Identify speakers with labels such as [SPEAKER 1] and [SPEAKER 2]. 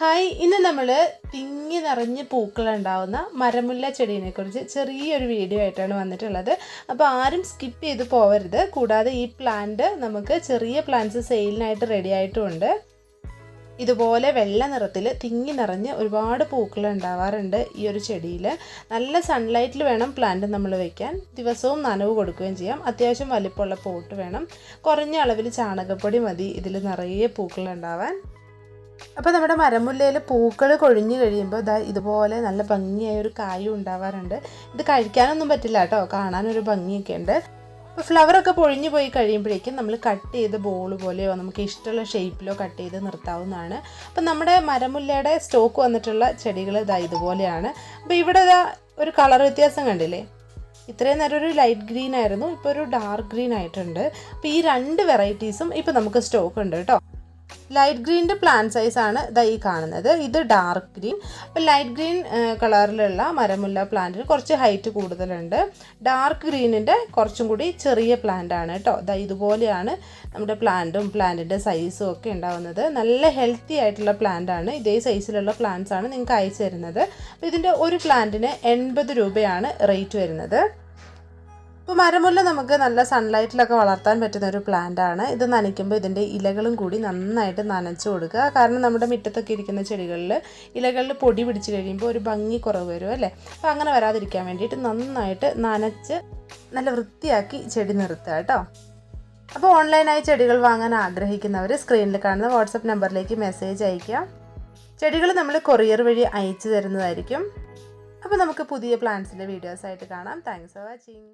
[SPEAKER 1] Hi ഇന്ന് നമ്മൾ തിങ്ങി നിറഞ്ഞ് പൂക്കളുണ്ടാവുന്ന മരമുല്ല ചെടീനെ കുറിച്ച് ചെറിയൊരു വീഡിയോ ആയിട്ടാണ് വന്നിട്ടുള്ളത്. അപ്പോൾ ആരും സ്കിപ്പ് ചെയ്ത് പോവരുത്. കൂടാതെ ഈ പ്ലാന്റ് നമുക്ക് ചെറിയ പ്ലാന്റ്സ് സെയിലിനായിട്ട് റെഡി ആയിട്ടുമുണ്ട് ഇതുപോലെ വെള്ള നിറത്തിൽ തിങ്ങി നിറഞ്ഞ് ഒരുപാട് പൂക്കൾ ഉണ്ടാവാറുണ്ട് ഈ ഒരു ചെടിയിൽ നല്ല സൺലൈറ്റിൽ വേണം പ്ലാന്റ് നമ്മൾ വെക്കാൻ. ദിവസവും നനവ് കൊടുക്കുകയും ചെയ്യാം. അത്യാവശ്യം വലിപ്പമുള്ള പോട്ട് വേണം. കുറഞ്ഞ അളവിൽ ചാണകപ്പൊടി മതി ഇതിൽ നിറയെ പൂക്കൾ ഉണ്ടാവാൻ. അപ്പോൾ നമ്മുടെ മരമുല്ലയിൽ പൂക്കൾ കൊഴിഞ്ഞു കഴിയുമ്പോൾ ഇതാ ഇതുപോലെ നല്ല ഭംഗിയായ ഒരു കായും ഉണ്ടാവാറുണ്ട്. ഇത് കഴിക്കാനൊന്നും പറ്റില്ല കേട്ടോ. കാണാനൊരു ഭംഗിയൊക്കെ ഉണ്ട്. അപ്പോൾ ഫ്ലവറൊക്കെ പൊഴിഞ്ഞു പോയി കഴിയുമ്പോഴേക്കും നമ്മൾ കട്ട് ചെയ്ത് ബോൾ പോലെയോ നമുക്ക് ഇഷ്ടമുള്ള ഷേപ്പിലോ കട്ട് ചെയ്ത് നിർത്താവുന്നതാണ്. അപ്പോൾ നമ്മുടെ മരമുല്ലയുടെ സ്റ്റോക്ക് വന്നിട്ടുള്ള ചെടികൾ ഇതാ ഇതുപോലെയാണ്. അപ്പോൾ ഇവിടെ ഇതാ ഒരു കളർ വ്യത്യാസം കണ്ടില്ലേ? ഇത്രയും നേരം ഒരു ലൈറ്റ് ഗ്രീൻ ആയിരുന്നു ഇപ്പോൾ ഒരു ഡാർക്ക് ഗ്രീൻ ആയിട്ടുണ്ട്. അപ്പോൾ ഈ രണ്ട് വെറൈറ്റീസും ഇപ്പോൾ നമുക്ക് സ്റ്റോക്ക് ഉണ്ട് കേട്ടോ. ലൈറ്റ് ഗ്രീന്റെ പ്ലാൻ സൈസാണ് ഇതാ ഈ കാണുന്നത്. ഇത് ഡാർക്ക് ഗ്രീൻ അപ്പോൾ ലൈറ്റ് ഗ്രീൻ കളറിലുള്ള മരമുല്ല പ്ലാന്റിന് കുറച്ച് ഹൈറ്റ് കൂടുതലുണ്ട്. ഡാർക്ക് ഗ്രീനിന്റെ കുറച്ചും കൂടി ചെറിയ പ്ലാന്റ് ആണ് കേട്ടോ ഇതാ ഇതുപോലെയാണ് നമ്മുടെ പ്ലാന്റും പ്ലാന്റിന്റെ സൈസും ഒക്കെ ഉണ്ടാകുന്നത് നല്ല ഹെൽത്തി ആയിട്ടുള്ള പ്ലാന്റ് ആണ്. ഇതേ സൈസിലുള്ള പ്ലാന്റ്സ് ആണ് നിങ്ങൾക്ക് അയച്ചു തരുന്നത്. അപ്പോൾ ഇതിന്റെ ഒരു പ്ലാന്റിന് എൺപത് രൂപയാണ് റേറ്റ് വരുന്നത്. ഇപ്പോൾ മരമുല്ല നമുക്ക് നല്ല സൺലൈറ്റിലൊക്കെ വളർത്താൻ പറ്റുന്ന ഒരു പ്ലാന്റ് ആണ്. ഇത് നനയ്ക്കുമ്പോൾ ഇതിന്റെ ഇലകളും കൂടി നന്നായിട്ട് നനച്ചു കൊടുക്കുക. കാരണം നമ്മുടെ മുറ്റത്തൊക്കെ ഇരിക്കുന്ന ചെടികളിൽ ഇലകളിൽ പൊടി പിടിച്ച് കഴിയുമ്പോൾ ഒരു ഭംഗി കുറവ് വരും അല്ലേ? അപ്പോൾ അങ്ങനെ വരാതിരിക്കാൻ വേണ്ടിയിട്ട് നന്നായിട്ട് നനച്ച് നല്ല വൃത്തിയാക്കി ചെടി നിർത്തുക കേട്ടോ. അപ്പോൾ ഓൺലൈനായി ചെടികൾ വാങ്ങാൻ ആഗ്രഹിക്കുന്നവർ സ്ക്രീനിൽ കാണുന്ന വാട്സപ്പ് നമ്പറിലേക്ക് മെസ്സേജ് അയയ്ക്കാം. ചെടികൾ നമ്മൾ കൊറിയർ വഴി അയച്ചു തരുന്നതായിരിക്കും. അപ്പോൾ നമുക്ക് പുതിയ പ്ലാന്റ്സിന്റെ വീഡിയോസായിട്ട് കാണാം. Thanks for watching